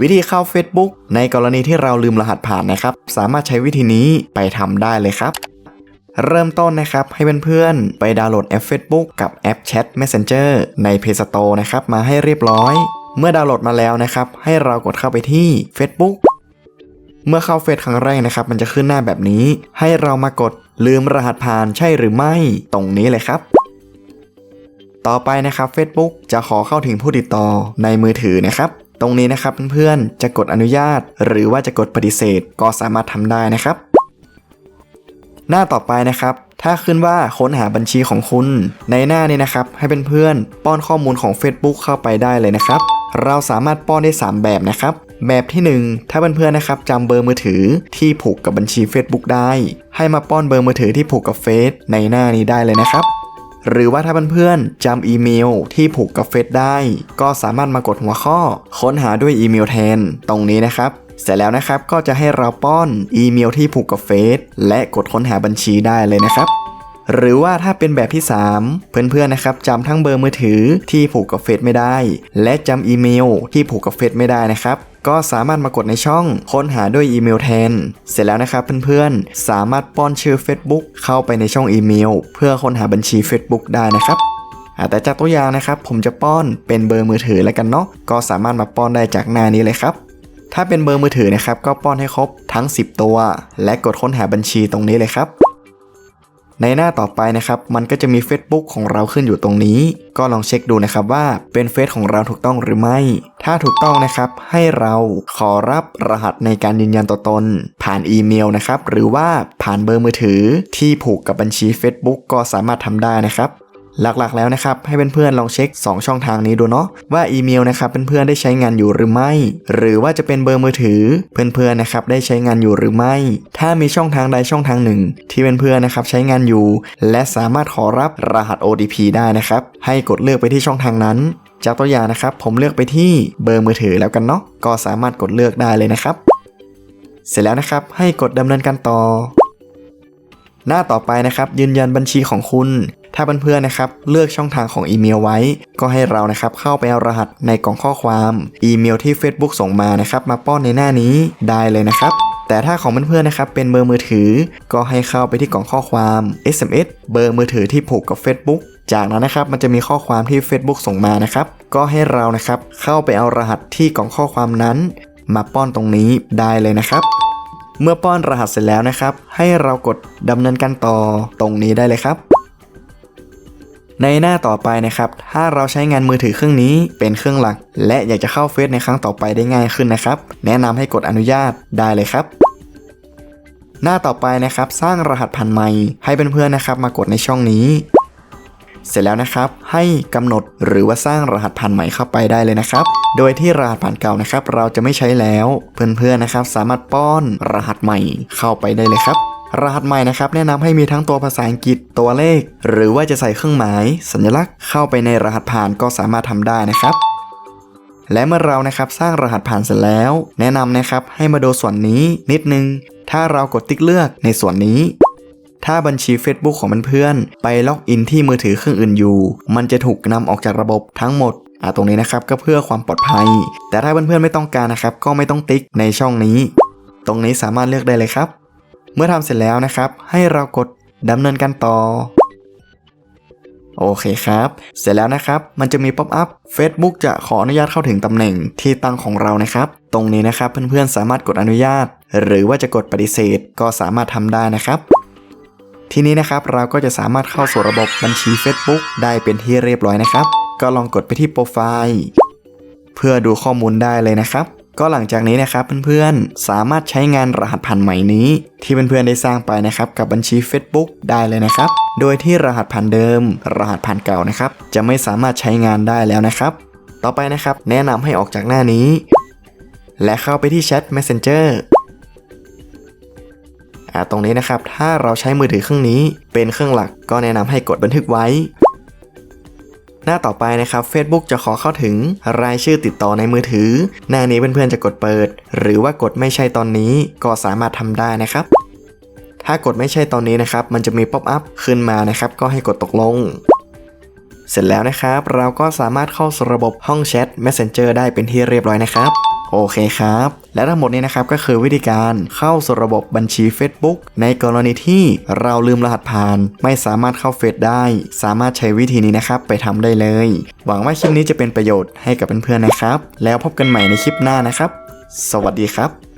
วิธีเข้า Facebook ในกรณีที่เราลืมรหัสผ่านนะครับ สามารถใช้วิธีนี้ไปทำได้เลยครับ เริ่มต้นนะครับ ให้เพื่อนๆ ไปดาวน์โหลดแอป Facebook กับแอป Chat Messenger ใน Play Store นะครับ มาให้เรียบร้อย เมื่อดาวน์โหลดมาแล้วนะครับ ให้เรากดเข้าไปที่ Facebook เมื่อเข้าเฟซครั้งแรกนะครับ มันจะขึ้นหน้าแบบนี้ ให้เรามากดลืมรหัสผ่านใช่หรือไม่ ตรงนี้เลยครับ ต่อไปนะครับ Facebook จะขอเข้าถึงผู้ติดต่อในมือถือนะครับ ตรงนี้นะครับเพื่อนๆ จะกดอนุญาต หรือว่าจะกดปฏิเสธก็สามารถทำได้นะครับ หน้าต่อไปนะครับ ถ้าขึ้นว่าค้นหาบัญชีของคุณ ในหน้านี้นะครับ ให้เพื่อนๆป้อนข้อมูลของ Facebook เข้าไปได้เลยนะครับ เราสามารถป้อนได้ 3 แบบนะครับแบบที่ 1 ถ้าเพื่อนๆนะครับจำเบอร์มือถือที่ผูกกับบัญชี Facebook ได้ ให้มาป้อนเบอร์มือถือที่ผูกกับเฟซในหน้านี้ได้เลยนะครับ หรือว่าถ้าเพื่อนๆจำอีเมลที่ผูกกับเฟซได้ ก็สามารถมากดหัวข้อ ค้นหาด้วยอีเมลแทนตรงนี้นะครับเสร็จแล้วนะครับก็จะให้เราป้อนอีเมลที่ผูกกับเฟซและกดค้นหาบัญชีได้เลยนะครับ หรือว่าถ้าเป็นแบบที่ 3 เพื่อนๆนะครับจำทั้งเบอร์มือถือที่ผูกกับเฟซไม่ได้ และจำอีเมลที่ผูกกับเฟซไม่ได้นะครับ ก็สามารถมากดในช่องค้นหาด้วยอีเมลแทน เสร็จแล้วนะครับเพื่อนๆ สามารถป้อนชื่อ Facebook เข้าไปในช่องอีเมล เพื่อค้นหาบัญชี Facebook ได้นะครับอาแต่จากตัวอย่างนะครับ ผมจะป้อนเป็นเบอร์มือถือแล้วกันเนาะก็สามารถมาป้อนได้จากหน้านี้เลยครับถ้าเป็นเบอร์มือถือนะครับก็ป้อนให้ครบทั้ง 10 ตัว และกดค้นหาบัญชีตรงนี้เลยครับ ในหน้าต่อไปนะครับ มันก็จะมี Facebook ของเราขึ้นอยู่ตรงนี้ ก็ลองเช็คดูนะครับว่าเป็นเฟซของเราถูกต้องหรือไม่ ถ้าถูกต้องนะครับ ให้เราขอรับรหัสในการยืนยันตัวตน ผ่านอีเมลนะครับ หรือว่าผ่านเบอร์มือถือที่ผูกกับบัญชี Facebook ก็สามารถทำได้นะครับ หลักๆแล้วนะครับให้เพื่อนๆลองเช็ค 2 ช่องทางนี้ดูเนาะว่าอีเมลนะครับเพื่อนๆได้ใช้งานอยู่หรือไม่ หรือว่าจะเป็นเบอร์มือถือเพื่อนๆนะครับได้ใช้งานอยู่หรือไม่ ถ้ามีช่องทางใดช่องทางหนึ่ง ที่เพื่อนๆนะครับใช้งานอยู่ และสามารถขอรับรหัส OTP ได้นะครับ ให้กดเลือกไปที่ช่องทางนั้น จากตัวอย่างนะครับผมเลือกไปที่เบอร์มือถือแล้วกันเนาะก็สามารถกดเลือกได้เลยนะครับ เสร็จแล้วนะครับให้กดดำเนินการต่อ หน้าต่อไปนะครับยืนยันบัญชีของคุณ ถ้าเพื่อนๆนะครับเลือกช่องทางของอีเมลไว้ ก็ให้เรานะครับเข้าไปเอารหัสในกล่องข้อความอีเมลที่ Facebook ส่งมานะครับมาป้อนในหน้านี้ได้เลยนะครับแต่ถ้าของเพื่อนๆนะครับเป็นเบอร์มือถือ ก็ให้เข้าไปที่กล่องข้อความ SMS เบอร์มือถือที่ผูกกับ Facebook จากนั้นนะครับมันจะมีข้อความที่ Facebook ส่งมานะครับ ก็ให้เรานะครับเข้าไปเอารหัสที่กล่องข้อความนั้น มาป้อนตรงนี้ได้เลยนะครับ เมื่อป้อนรหัสเสร็จแล้วนะครับ ให้เรากดดำเนินการต่อตรงนี้ได้เลยครับ ในหน้าต่อไปนะครับ ถ้าเราใช้งานมือถือเครื่องนี้เป็นเครื่องหลัก และอยากจะเข้าเฟซในครั้งต่อไปได้ง่ายขึ้นนะครับ แนะนำให้กดอนุญาตได้เลยครับ หน้าต่อไปนะครับ สร้างรหัสผ่านใหม่ ให้เพื่อนๆนะครับ มากดในช่องนี้ เสร็จแล้วนะครับ ให้กำหนดหรือว่าสร้างรหัสผ่านใหม่เข้าไปได้เลยนะครับ โดยที่รหัสผ่านเก่านะครับ เราจะไม่ใช้แล้ว เพื่อนๆนะครับ สามารถป้อนรหัสใหม่เข้าไปได้เลยครับ รหัสใหม่นะครับแนะนำให้มีทั้งตัวภาษาอังกฤษตัวเลข หรือว่าจะใส่เครื่องหมาย สัญลักษณ์เข้าไปในรหัสผ่านก็สามารถทำได้นะครับและเมื่อเรานะครับสร้างรหัสผ่านเสร็จแล้ว แนะนำนะครับให้มาดูส่วนนี้นิดนึง ถ้าเรากดติ๊กเลือกในส่วนนี้ ถ้าบัญชี Facebook ของเพื่อนๆไปล็อกอินที่มือถือเครื่องอื่นอยู่ มันจะถูกนำออกจากระบบทั้งหมดอ่าตรงนี้นะครับก็เพื่อความปลอดภัย แต่ถ้าเพื่อนๆไม่ต้องการนะครับ ก็ไม่ต้องติ๊กในช่องนี้ ตรงนี้สามารถเลือกได้เลยครับ เมื่อทำเสร็จแล้วนะครับ ให้เรากดดำเนินการต่อ โอเคครับ เสร็จแล้วนะครับ มันจะมีป๊อปอัพ Facebook จะขออนุญาตเข้าถึงตำแหน่งที่ตั้งของเรานะครับ ตรงนี้นะครับเพื่อนๆสามารถกดอนุญาต หรือว่าจะกดปฏิเสธก็สามารถทำได้นะครับทีนี้นะครับเราก็จะสามารถเข้าสู่ระบบบัญชี Facebook ได้เป็นที่เรียบร้อยนะครับ ก็ลองกดไปที่โปรไฟล์เพื่อดูข้อมูลได้เลยนะครับ ก็หลังจากนี้นะครับเพื่อนๆ สามารถใช้งานรหัสผ่านใหม่นี้ ที่เพื่อนๆได้สร้างไปนะครับกับบัญชี Facebook ได้เลยนะครับ โดยที่รหัสผ่านเดิม รหัสผ่านเก่านะครับ จะไม่สามารถใช้งานได้แล้วนะครับ ต่อไปนะครับแนะนำให้ออกจากหน้านี้ และเข้าไปที่แชท Messenger อ่าตรงนี้นะครับถ้าเราใช้มือถือเครื่องนี้เป็นเครื่องหลักก็แนะนำให้กดบันทึกไว้ หน้าต่อไปนะครับ Facebook จะขอเข้าถึงรายชื่อติดต่อในมือถือ หน้านี้เพื่อนๆจะกดเปิด หรือว่ากดไม่ใช่ตอนนี้ก็สามารถทำได้นะครับถ้ากดไม่ใช่ตอนนี้นะครับ มันจะมีป๊อปอัพขึ้นมานะครับ ก็ให้กดตกลง เสร็จแล้วนะครับ เราก็สามารถเข้าสู่ระบบห้องแชท Messenger ได้เป็นที่เรียบร้อยนะครับ โอเคครับ และทั้งหมดนี้นะครับก็คือวิธีการเข้าสู่ระบบบัญชี Facebook ในกรณีที่เราลืมรหัสผ่าน ไม่สามารถเข้าเฟซได้ สามารถใช้วิธีนี้นะครับไปทำได้เลย หวังว่าคลิปนี้จะเป็นประโยชน์ให้กับเพื่อนๆนะครับ แล้วพบกันใหม่ในคลิปหน้านะครับ สวัสดีครับ